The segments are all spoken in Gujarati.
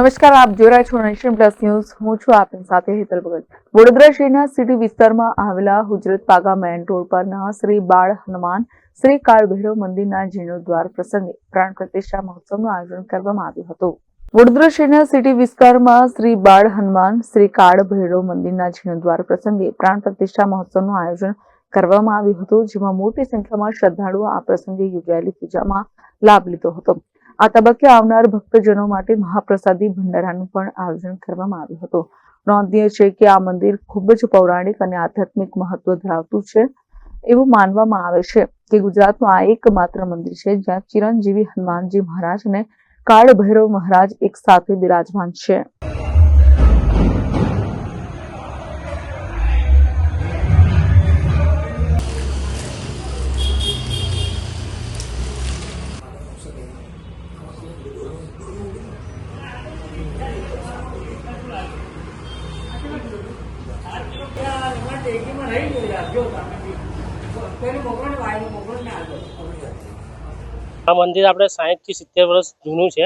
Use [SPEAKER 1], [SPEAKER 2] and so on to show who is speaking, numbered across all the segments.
[SPEAKER 1] નમસ્કાર, આપ જોઈ રહ્યા છો નેશન પ્લસ ન્યૂઝ. હું છું આપની સાથે હેતલ ભગત. વડોદરા શહેરના સિટી વિસ્તારમાં આવેલા હુજરત પાગા મેન રોડ પરના શ્રી બાળ હનુમાન, શ્રી કાળભૈરવ મંદિરના જીર્ણોદ્વાર પ્રસંગે પ્રાણ પ્રતિષ્ઠા મહોત્સવનું આયોજન કરવામાં આવ્યું હતું. વડોદરા શહેરના સિટી વિસ્તારમાં શ્રી બાળ હનુમાન, શ્રી કાળભૈરવ મંદિરના જીર્ણોદ્વાર પ્રસંગે પ્રાણ પ્રતિષ્ઠા મહોત્સવનું આયોજન કરવામાં આવ્યું હતું, જેમાં મોટી સંખ્યામાં શ્રદ્ધાળુઓ આ પ્રસંગે યોજાયેલી પૂજામાં લાભ લીધો હતો. આ તબક્કે આવનાર ભક્તજનો માટે મહાપ્રસાદી ભંડારાનું પણ આયોજન કરવામાં આવ્યું હતું. નોંધનીય છે કે આ મંદિર ખૂબ જ પૌરાણિક અને આધ્યાત્મિક મહત્વ ધરાવતું છે એવું માનવામાં આવે છે કે ગુજરાતનું આ એકમાત્ર મંદિર છે જ્યાં ચિરંજીવી હનુમાનજી મહારાજ અને કાળ મહારાજ એક સાથે બિરાજમાન છે.
[SPEAKER 2] આ મંદિર આપણે સાહીઠથી સિત્તેર વર્ષ જૂનું છે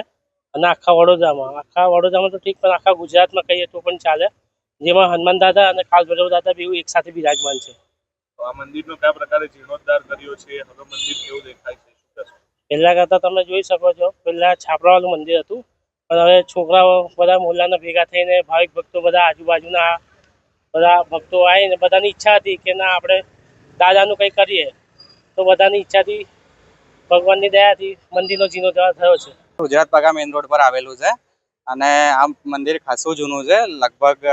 [SPEAKER 2] અને આખા વડોદરામાં. આખા વડોદરામાં તો ઠીક પણ આખા ગુજરાતમાં કહીએ તો પણ ચાલે. જેમાં હનુમાન દાદા અને કાલ ભૈરવ દાદા બેઉ એક સાથે બિરાજમાન છે.
[SPEAKER 3] તો આ મંદિરનો કયા પ્રકારે જીર્ણોદ્ધાર કર્યો છે? હવે મંદિર કેવું દેખાય છે? શું
[SPEAKER 2] પહેલા કરતાં તમે જોઈ શકો છો પહેલા છાપરાવાળું મંદિર હતું. પણ હવે છોકરાઓ બધા મોહલ્લાના ભેગા થઈને ભાવિક ભક્તો બધા આજુબાજુના બધા ભક્તો આવીને બધાની ઈચ્છા હતી કે ના, આપણે દાદાનું કંઈ કરીએ, તો બધાની ઈચ્છાથી ભગવાનની દયાથી મંદિરનો જીર્ણોદ્ધાર થયો છે.
[SPEAKER 4] ગુજરાત પાકા મેઇન રોડ પર આવેલું છે અને આ મંદિર ખાસું જૂનું છે, લગભગ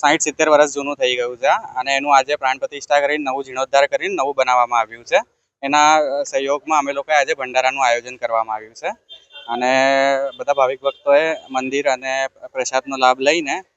[SPEAKER 4] સાહીઠ સિત્તેર વર્ષ જૂનું થઈ ગયું છે અને એનું આજે પ્રાણ પ્રતિષ્ઠા કરીને નવું જીર્ણોદ્ધાર કરીને નવું બનાવવામાં આવ્યું છે. એના સહયોગમાં અમે લોકોએ આજે ભંડારાનું આયોજન કરવામાં આવ્યું છે અને બધા ભાવિક ભક્તોએ મંદિર અને પ્રસાદનો લાભ લઈને